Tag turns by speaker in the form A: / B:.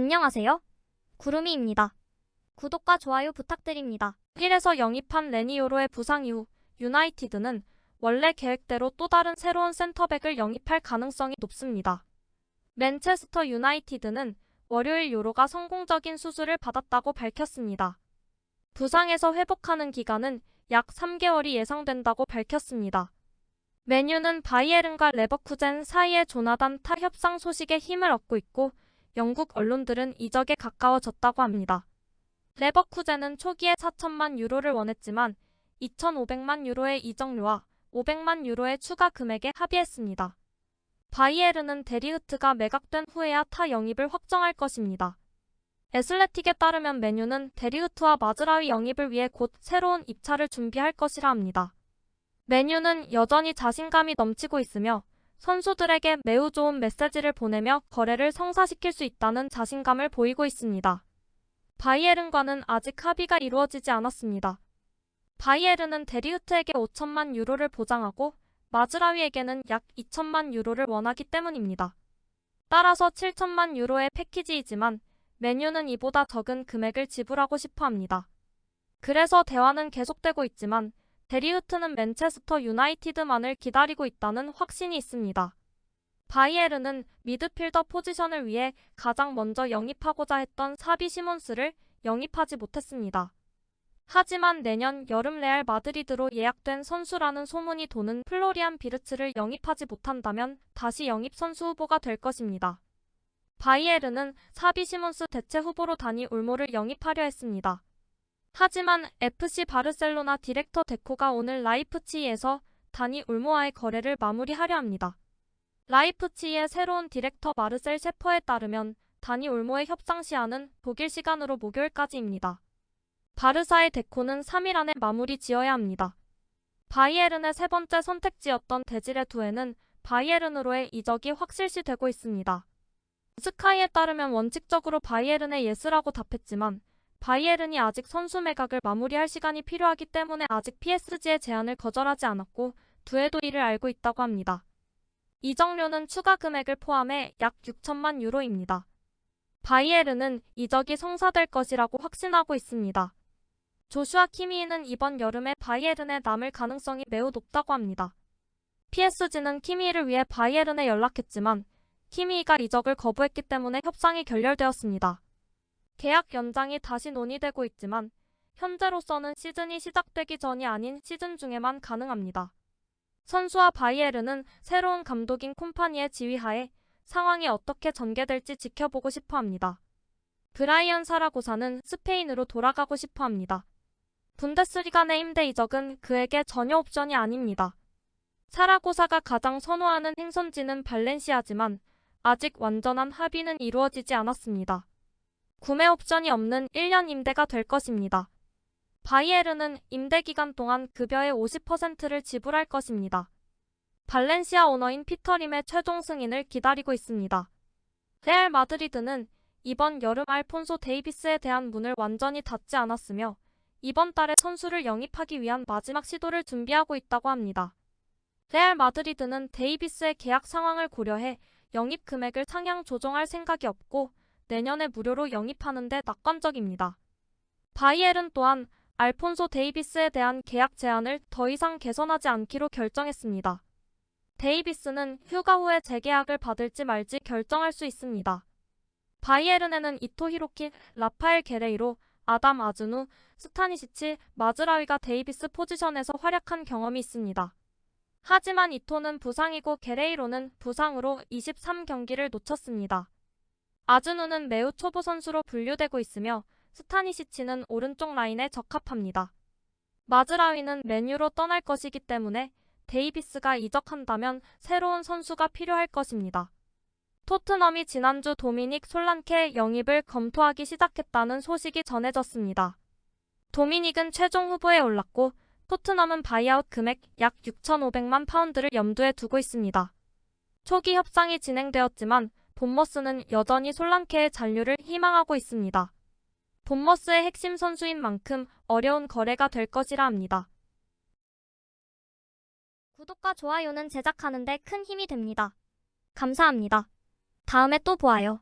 A: 안녕하세요. 구름이입니다. 구독과 좋아요 부탁드립니다.
B: 1에서 영입한 레니요로의 부상 이후 유나이티드는 원래 계획대로 또 다른 새로운 센터백을 영입할 가능성이 높습니다. 맨체스터 유나이티드는 월요일 요로가 성공적인 수술을 받았다고 밝혔습니다. 부상에서 회복하는 기간은 약 3개월이 예상된다고 밝혔습니다. 메뉴는 바이에른과 레버쿠젠 사이의 조나단 타 협상 소식에 힘을 얻고 있고 영국 언론들은 이적에 가까워졌다고 합니다. 레버쿠젠은 초기에 4천만 유로를 원했지만 2,500만 유로의 이적료와 500만 유로의 추가 금액에 합의했습니다. 바이에른은 데리흐트가 매각된 후에야 타 영입을 확정할 것입니다. 에슬레틱에 따르면 메뉴는 데리흐트와 마즈라위 영입을 위해 곧 새로운 입찰을 준비할 것이라 합니다. 메뉴는 여전히 자신감이 넘치고 있으며 선수들에게 매우 좋은 메시지를 보내며 거래를 성사시킬 수 있다는 자신감을 보이고 있습니다. 바이에른과는 아직 합의가 이루어지지 않았습니다. 바이에른은 데리흐트에게 5천만 유로를 보장하고 마즈라위에게는 약 2천만 유로를 원하기 때문입니다. 따라서 7천만 유로의 패키지이지만 메뉴는 이보다 적은 금액을 지불하고 싶어 합니다. 그래서 대화는 계속되고 있지만 데리흐트는 맨체스터 유나이티드만을 기다리고 있다는 확신이 있습니다. 바이에른은 미드필더 포지션을 위해 가장 먼저 영입하고자 했던 사비 시몬스를 영입하지 못했습니다. 하지만 내년 여름 레알 마드리드로 예약된 선수라는 소문이 도는 플로리안 비르츠를 영입하지 못한다면 다시 영입 선수 후보가 될 것입니다. 바이에른은 사비 시몬스 대체 후보로 다니 울모를 영입하려 했습니다. 하지만 FC 바르셀로나 디렉터 데코가 오늘 라이프치히에서 다니 울모와의 거래를 마무리하려 합니다. 라이프치히의 새로운 디렉터 마르셀 셰퍼에 따르면 다니 울모의 협상 시한은 독일 시간으로 목요일까지입니다. 바르사의 데코는 3일 안에 마무리 지어야 합니다. 바이에른의 세 번째 선택지였던 데지레 두에는 바이에른으로의 이적이 확실시 되고 있습니다. 스카이에 따르면 원칙적으로 바이에른의 예스라고 답했지만 바이에른이 아직 선수 매각을 마무리할 시간이 필요하기 때문에 아직 PSG의 제안을 거절하지 않았고 두에도 이를 알고 있다고 합니다. 이적료는 추가 금액을 포함해 약 6천만 유로입니다. 바이에른은 이적이 성사될 것이라고 확신하고 있습니다. 조슈아 키미히는 이번 여름에 바이에른에 남을 가능성이 매우 높다고 합니다. PSG는 키미히를 위해 바이에른에 연락했지만 키미히가 이적을 거부했기 때문에 협상이 결렬되었습니다. 계약 연장이 다시 논의되고 있지만 현재로서는 시즌이 시작되기 전이 아닌 시즌 중에만 가능합니다. 선수와 바이에른은 새로운 감독인 콤파니의 지휘하에 상황이 어떻게 전개될지 지켜보고 싶어 합니다. 브라이언 사라고사는 스페인으로 돌아가고 싶어 합니다. 분데스리가 내 임대 이적은 그에게 전혀 옵션이 아닙니다. 사라고사가 가장 선호하는 행선지는 발렌시아지만 아직 완전한 합의는 이루어지지 않았습니다. 구매 옵션이 없는 1년 임대가 될 것입니다. 바이에르는 임대 기간 동안 급여의 50%를 지불할 것입니다. 발렌시아 오너인 피터림의 최종 승인을 기다리고 있습니다. 레알 마드리드는 이번 여름 알폰소 데이비스에 대한 문을 완전히 닫지 않았으며 이번 달에 선수를 영입하기 위한 마지막 시도를 준비하고 있다고 합니다. 레알 마드리드는 데이비스의 계약 상황을 고려해 영입 금액을 상향 조정할 생각이 없고 내년에 무료로 영입하는데 낙관적입니다. 바이엘은 또한 알폰소 데이비스에 대한 계약 제한을 더 이상 개선하지 않기로 결정했습니다. 데이비스는 휴가 후에 재계약을 받을지 말지 결정할 수 있습니다. 바이에른에는 이토 히로키, 라파엘 게레이로, 아담 아즈누, 스타니시치, 마즈라위가 데이비스 포지션에서 활약한 경험이 있습니다. 하지만 이토는 부상이고 게레이로는 부상으로 23경기를 놓쳤습니다. 아즈누는 매우 초보 선수로 분류되고 있으며 스타니시치는 오른쪽 라인에 적합합니다. 마즈라위는 맨유로 떠날 것이기 때문에 데이비스가 이적한다면 새로운 선수가 필요할 것입니다. 토트넘이 지난주 도미닉 솔란케 영입을 검토하기 시작했다는 소식이 전해졌습니다. 도미닉은 최종 후보에 올랐고 토트넘은 바이아웃 금액 약 6,500만 파운드를 염두에 두고 있습니다. 초기 협상이 진행되었지만 본머스는 여전히 솔란케의 잔류를 희망하고 있습니다. 본머스의 핵심 선수인 만큼 어려운 거래가 될 것이라 합니다.
A: 구독과 좋아요는 제작하는데 큰 힘이 됩니다. 감사합니다. 다음에 또 보아요.